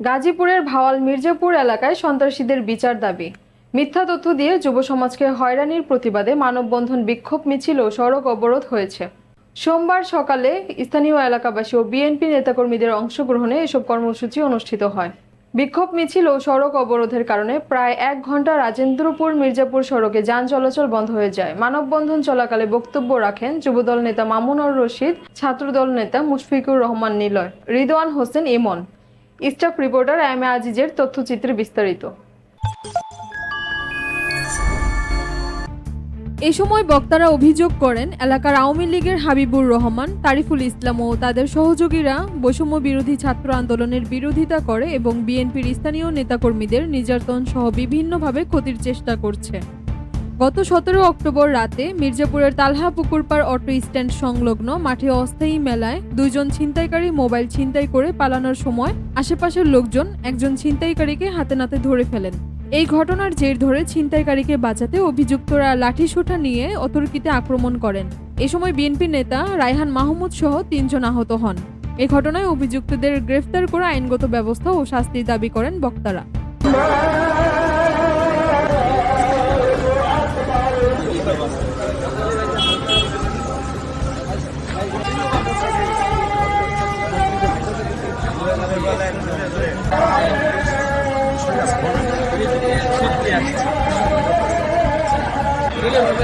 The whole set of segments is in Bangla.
গাজীপুরের ভাওয়াল মির্জাপুর এলাকায় সন্ত্রাসীদের বিচার দাবি। মিথ্যা তথ্য দিয়ে যুব সমাজকে হয়রানির প্রতিবাদে মানববন্ধন বিক্ষোভ মিছিল ও সড়ক অবরোধ হয়েছে। সোমবার সকালে স্থানীয় এলাকাবাসী ও বিএনপি নেতাকর্মীদের অংশগ্রহণে এসব কর্মসূচি অনুষ্ঠিত হয়। বিক্ষোভ মিছিল ও সড়ক অবরোধের কারণে প্রায় এক ঘণ্টা রাজেন্দ্রপুর মির্জাপুর সড়কে যান চলাচল বন্ধ হয়ে যায়। মানববন্ধন চলাকালে বক্তব্য রাখেন যুবদল নেতা মামুনুর রশিদ, ছাত্রদল নেতা Mushfiqur Rahman Nilay, Ridwan Hossain Emon. Staff reporter M আজিজের তথ্যচিত্রে বিস্তারিত এ সময় বক্তারা অভিযোগ করেন, এলাকার আওয়ামী লীগের হাবিবুর রহমান, তারিফুল ইসলাম ও তাদের সহযোগীরা বৈষম্য বিরোধী ছাত্র আন্দোলনের বিরোধিতা করে এবং বিএনপির স্থানীয় নেতাকর্মীদের নির্যাতন সহ বিভিন্নভাবে ক্ষতির চেষ্টা করছে। গত সতেরো অক্টোবর রাতে মির্জাপুরের তালহা পুকুরপাড় অটো স্ট্যান্ড সংলগ্ন মাঠে অস্থায়ী মেলায় দুইজন ছিনতাইকারী মোবাইল ছিনতাই করে পালানোর সময় আশেপাশের লোকজন একজন ছিনতাইকারীকে হাতে নাতে ধরে ফেলেন। এই ঘটনার জের ধরে ছিনতাইকারীকে বাঁচাতে অভিযুক্তরা লাঠিসোঁটা নিয়ে অতর্কিতে আক্রমণ করেন। এ সময় বিএনপি নেতা রায়হান মাহমুদ সহ তিনজন আহত হন। এ ঘটনায় অভিযুক্তদের গ্রেফতার করে আইনগত ব্যবস্থা ও শাস্তির দাবি করেন বক্তারা।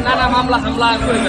নানা মামলা হামলা করে